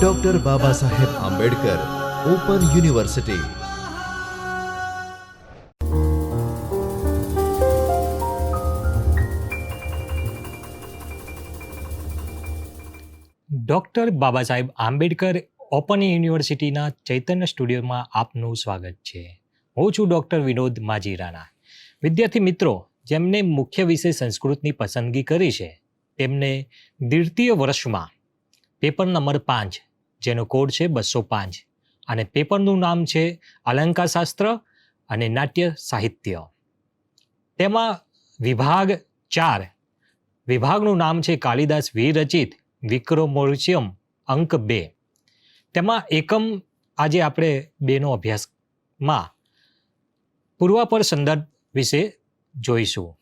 Doctor Baba Saheb Ambedkar open university doctor Baba Saheb Ambedkar open યુનિવર્સિટીના ચૈતન્ય સ્ટુડિયોમાં આપનું સ્વાગત છે. હું છું ડૉક્ટર વિનોદ માજીરાના. વિદ્યાર્થી મિત્રો જેમને મુખ્ય વિષય સંસ્કૃતની પસંદગી કરી છે તેમને દ્વિતીય વર્ષમાં પેપર નંબર પાંચ, જેનો કોડ છે બસો પાંચ. અને પેપરનું નામ છે અલંકારશાસ્ત્ર અને નાટ્ય સાહિત્ય. તેમાં વિભાગ ચાર. વિભાગનું નામ છે કાલિદાસ વિરચિત વિક્રમોર્ચિયમ અંક બે. તેમાં એકમ આજે આપણે બેનો અભ્યાસમાં પૂર્વાપર સંદર્ભ વિશે જોઈશું.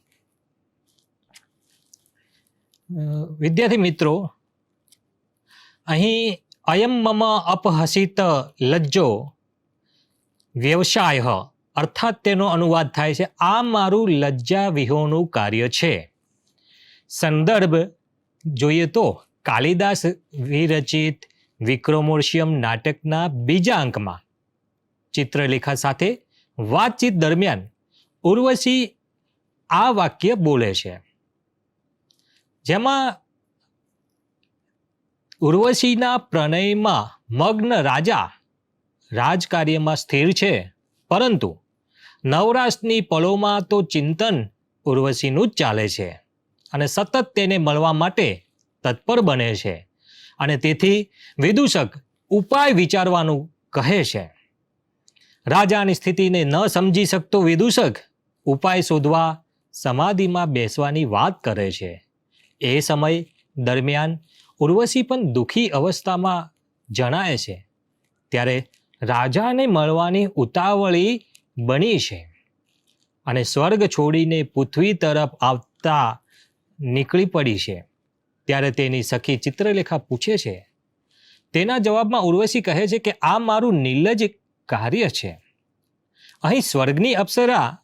વિદ્યાર્થી મિત્રો, અહીં અયમ મમ અપહસિત લજ્જો વ્યવસાય, અર્થાત તેનો અનુવાદ થાય છે, આ મારું લજ્જા વિહોનું કાર્ય છે. સંદર્ભ જોઈએ તો, કાલિદાસ વિરચિત વિક્રમોર્શિયમ નાટકના બીજા અંકમાં, ચિત્રલેખા સાથે વાતચીત દરમિયાન ઉર્વશી આ વાક્ય બોલે છે. જેમાં ઉર્વશીના પ્રણયમાં મગ્ન રાજા રાજકાર્યમાં સ્થિર છે. પરંતુ નવરાશની પળોમાં તો ચિંતન ઉર્વશીનું જ ચાલે છે અને સતત તેને મળવા માટે તત્પર બને છે અને તેથી વિદૂષક ઉપાય વિચારવાનું કહે છે. રાજાની સ્થિતિને ન સમજી શકતો વિદૂષક ઉપાય શોધવા સમાધિમાં બેસવાની વાત કરે છે. એ સમય દરમિયાન ઉર્વશી પણ દુઃખી અવસ્થામાં જણાય છે. ત્યારે રાજાને મળવાની ઉતાવળી બની છે અને સ્વર્ગ છોડીને પૃથ્વી તરફ આવતા નીકળી પડી છે. ત્યારે તેની સખી ચિત્રલેખા પૂછે છે, તેના જવાબમાં ઉર્વશી કહે છે કે આ મારું નિર્લજ કાર્ય છે. અહીં સ્વર્ગની અપ્સરા.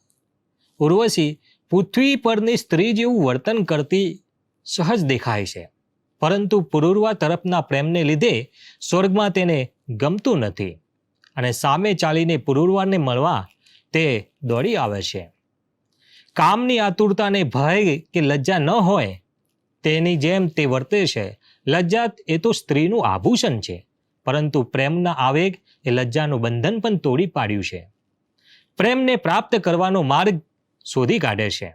ઉર્વશી પૃથ્વી પરની સ્ત્રી જેવું વર્તન કરતી સહજ દેખાય છે. પરંતુ પુરુરવા તરફના પ્રેમને લીધે સ્વર્ગમાં તેને ગમતું નથી અને સામે ચાલીને પુરુરવાને મળવા તે દોડી આવે છે. કામની આતુરતાને ભય કે લજ્જા ન હોય તેની જેમ તે વર્તે છે. લજ્જા એ તો સ્ત્રીનું આભૂષણ છે, પરંતુ પ્રેમના આવેગ એ લજ્જાનું બંધન પણ તોડી પાડ્યું છે. પ્રેમને પ્રાપ્ત કરવાનો માર્ગ શોધી કાઢે છે.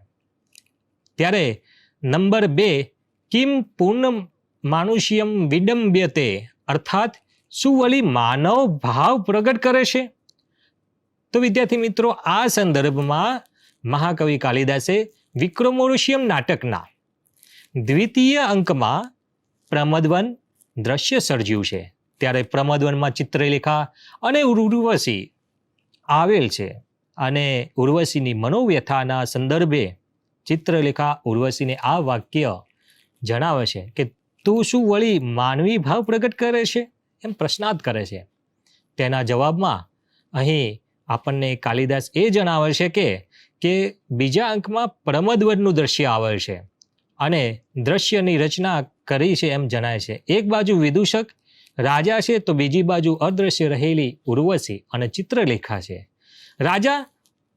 ત્યારે નંબર બે, કિમ પૂર્ણ માનુષ્યમ વિડંબ્યતે, અર્થાત શું વળી માનવ ભાવ પ્રગટ કરે છે? તો વિદ્યાર્થી મિત્રો, આ સંદર્ભમાં મહાકવિ કાલિદાસે વિક્રમોર્શિયમ નાટકના દ્વિતીય અંકમાં પ્રમદવન દ્રશ્ય સર્જ્યું છે. ત્યારે પ્રમદવનમાં ચિત્રલેખા અને ઉર્વશી આવેલ છે અને ઉર્વશીની મનોવ્યથાના સંદર્ભે ચિત્રલેખા ઉર્વશીને આ વાક્ય જણાવે છે કે તું શું વળી માનવી ભાવ પ્રગટ કરે છે? એમ પ્રશ્નાર્થ કરે છે. તેના જવાબમાં અહીં આપણને કાલિદાસ એ જણાવે છે કે કે બીજા અંકમાં પ્રમદવરનું દ્રશ્ય આવે છે અને દ્રશ્યની રચના કરી છે એમ જણાય છે. એક બાજુ વિદૂષક, રાજા છે તો બીજી બાજુ અદૃશ્ય રહેલી ઉર્વશી અને ચિત્રલેખા છે. રાજા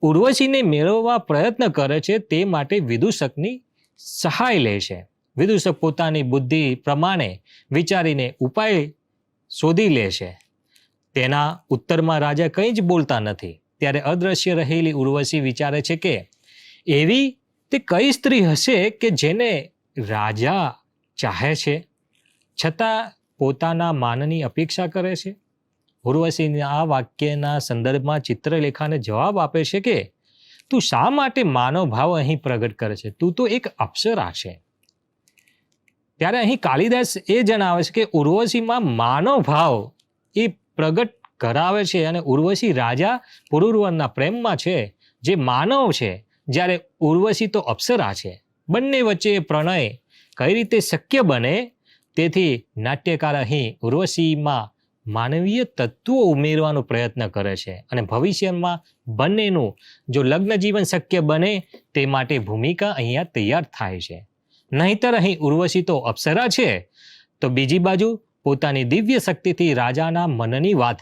ઉર્વશીને મેળવવા પ્રયત્ન કરે છે, તે માટે વિદૂષકની સહાય લે છે. વિદૂષક પોતાની બુદ્ધિ પ્રમાણે વિચારીને ઉપાય શોધી લે છે. તેના ઉત્તરમાં રાજા કંઈ જ બોલતા નથી. ત્યારે અદૃશ્ય રહેલી ઉર્વશી વિચારે છે કે, એવી તે કઈ સ્ત્રી હશે કે જેને રાજા ચાહે છે? છતાં પોતાના માનની અપેક્ષા કરે છે? ઉર્વશીના આ વાક્યના સંદર્ભમાં ચિત્રલેખાને જવાબ આપે છે કે, તું શા માટે માનવ ભાવ અહીં પ્રગટ કરે છે? તું તો એક અપ્સરા છે. ત્યારે અહીં કાલિદાસ એ જણાવે છે કે, ઉર્વશીમાં માનવ ભાવ એ પ્રગટ કરાવે છે અને ઉર્વશી રાજા પુરુરવનના પ્રેમમાં છે, જે માનવ છે, જ્યારે ઉર્વશી તો અપ્સરા છે. બંને વચ્ચે પ્રણય કઈ રીતે શક્ય બને? તેથી નાટ્યકાર અહીં ઉર્વશીમાં માનવીય તત્વો ઉમેરવાનો પ્રયત્ન કરે છે અને ભવિષ્યમાં બંનેનું જો લગ્ન જીવન શક્ય બને તે માટે ભૂમિકા અહીંયા તૈયાર થાય છે. નહીતર અહીં ઉર્વશી તો અપ્સરા છે, તો બીજી બાજુ પોતાની દિવ્ય શક્તિથી રાજાના મનની વાત.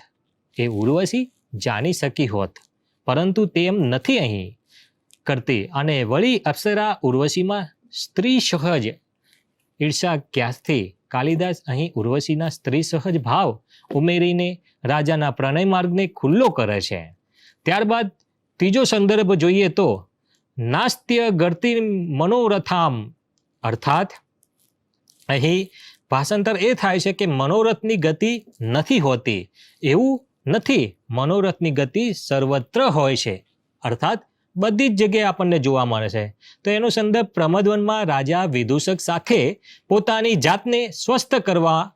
એ ઉર્વશી જાણી શકી હોત, પરંતુ તેમ નથી અહીં કરતી અને વળી અપ્સરા ઉર્વશીમાં સ્ત્રી સહજ ઈર્ષા ક્યાંથી કાલિદાસ અહીં ઉર્વશીના સ્ત્રી સહજ ભાવ ઉમેરીને રાજાના પ્રણય માર્ગને ખુલ્લો કરે છે. ત્યારબાદ ત્રીજો સંદર્ભ જોઈએ તો, નાસ્ત્ય ગરતી મનોરથામ, અર્થાત અહીં ભાષાંતર એ થાય છે કે મનોરથની ગતિ નથી હોતી, એવું નથી. મનોરથની ગતિ સર્વત્ર હોય છે, અર્થાત બધી જ જગ્યાએ આપણને જોવા મળે છે. તો એનો સંદર્ભ પ્રમદવનમાં રાજા વિદૂષક સાથે પોતાની જાતને સ્વસ્થ કરવા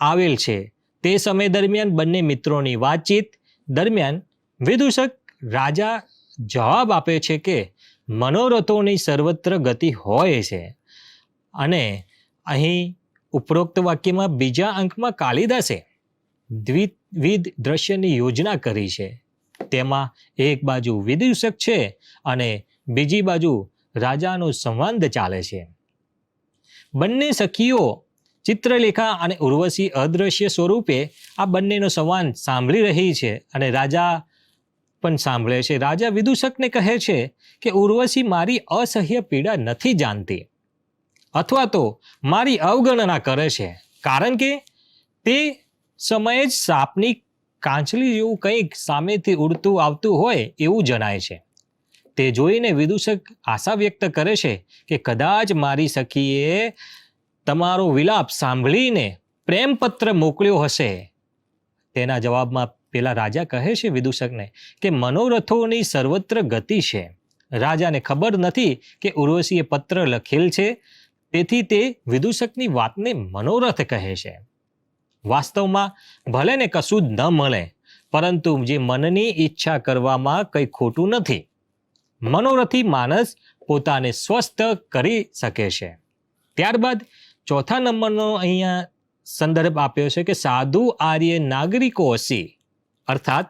આવેલ છે. તે સમય દરમિયાન બંને મિત્રોની વાતચીત દરમિયાન વિદૂષક રાજા જવાબ આપે છે કે મનોરથોની સર્વત્ર ગતિ હોય છે. અને અહીં ઉપરોક્ત વાક્યમાં બીજા અંકમાં કાલિદાસે દ્વિવિધ દ્રશ્યની યોજના કરી છે. તેમાં એક બાજુ વિદૂષક છે અને બીજી બાજુ રાજાનો સંવાદ ચાલે છે. બંને સખીઓ ચિત્રલેખા અને ઉર્વશી અદ્રશ્ય સ્વરૂપે આ બંનેનો સંવાદ સાંભળી રહી છે અને રાજા પણ સાંભળે છે. રાજા વિદૂષકને કહે છે કે, ઉર્વશી મારી અસહ્ય પીડા નથી જાણતી અથવા તો મારી અવગણના કરે છે. કારણ કે તે સમયે જ સાપની કાંચલી જેવું કંઈક સામેથી ઉડતું આવતું હોય એવું જણાય છે. તે જોઈને વિદૂષક આશા વ્યક્ત કરે છે કે કદાચ મારી સખીએ તમારો વિલાપ સાંભળીને પ્રેમપત્ર મોકલ્યો હશે. તેના જવાબમાં પેલા રાજા કહે છે વિદૂષકને કે મનોરથોની સર્વત્ર ગતિ છે. રાજાને ખબર નથી કે ઉર્વશીએ પત્ર લખેલ છે. તેથી તે વિદૂષકની વાતને મનોરથ કહે છે. વાસ્તવમાં ભલે ને કશું જ ન મળે, પરંતુ જે મનની ઈચ્છા કરવામાં કંઈ ખોટું નથી. મનોરથી માણસ પોતાને સ્વસ્થ કરી શકે છે. ત્યારબાદ ચોથા નંબરનો અહીંયા સંદર્ભ આપ્યો છે કે સાધુ, આર્ય, નાગરિકો હસી અર્થાત,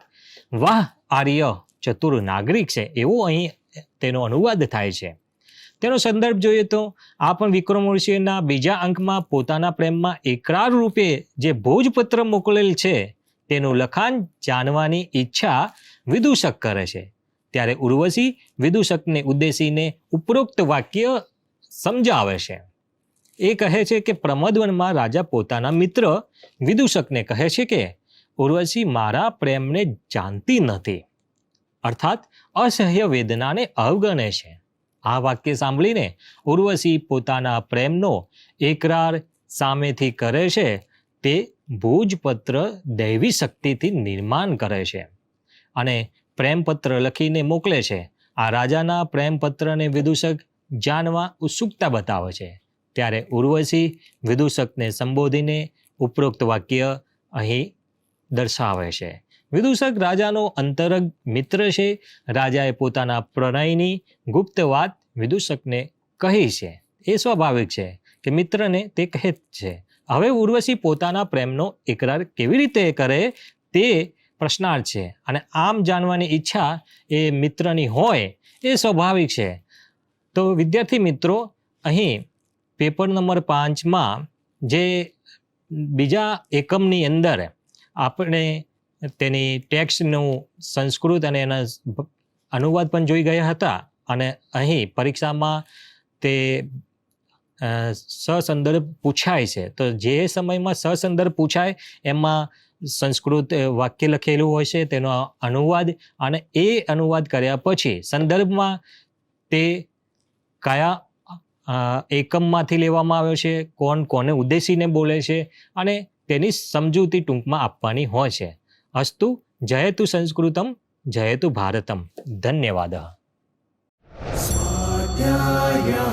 વાહ, આર્ય ચતુર નાગરિક છે. એવો અહીં તેનો અનુવાદ થાય છે. તેનો સંદર્ભ જોઈએ તો આ પણ વિક્રમ ઋષિના બીજા અંકમાં પોતાના પ્રેમમાં એકરાર રૂપે જે ભોજપત્ર મોકલેલ છે, તેનું લખાણ જાણવાની ઈચ્છા વિદૂષક કરે છે. ત્યારે ઉર્વશી વિદૂષકને ઉદ્દેશીને ઉપરોક્ત વાક્ય સમજાવે છે. એ કહે છે કે પ્રમદવનમાં રાજા પોતાના મિત્ર વિદૂષકને કહે છે કે, ઉર્વશી, મારા પ્રેમને જાણતી નથી. અર્થાત, અસહ્ય વેદનાને અવગણે છે. આ વાક્ય સાંભળીને ઉર્વશી પોતાના પ્રેમનો એકરાર સામેથી કરે છે, તે ભોજપત્ર દૈવી શક્તિથી નિર્માણ કરે છે અને પ્રેમપત્ર લખીને મોકલે છે. આ રાજાના પ્રેમપત્રને વિદૂષક જાણવા ઉત્સુકતા બતાવે છે. ત્યારે ઉર્વશી વિદૂષકને સંબોધીને ઉપરોક્ત વાક્ય અહીં દર્શાવે છે. વિદૂષક રાજાનો અંતરંગ મિત્ર છે. રાજાએ પોતાના પ્રણયની ગુપ્ત વાત વિદૂષકને કહી છે. એ સ્વાભાવિક છે કે મિત્રને તે કહે જ છે. હવે ઉર્વશી પોતાના પ્રેમનો એકરાર કેવી રીતે કરે તે પ્રશ્નાર્થ છે અને આમ જાણવાની ઈચ્છા એ મિત્રની હોય એ સ્વાભાવિક છે. તો વિદ્યાર્થી મિત્રો, અહીં પેપર નંબર પાંચમાં જે બીજા એકમની અંદર આપણે તેની ટેક્સ્ટનું સંસ્કૃત અને એના અનુવાદ પણ જોઈ ગયા હતા અને અહીં પરીક્ષામાં તે સસંદર્ભ પૂછાય છે. તો જે સમયમાં સસંદર્ભ પૂછાય, એમાં સંસ્કૃત વાક્ય લખેલું હોય છે, તેનો અનુવાદ અને એ અનુવાદ કર્યા પછી સંદર્ભમાં તે કયા એકમમાંથી લેવામાં આવ્યો છે, કોણ કોને ઉદ્દેશીને બોલે છે અને તેની સમજૂતી ટૂંકમાં આપવાની હોય છે. અસ્તુ જયતુ સંસ્કૃતમ જયતુ ભારતમ ધન્યવાદ સ્વાધ્યાય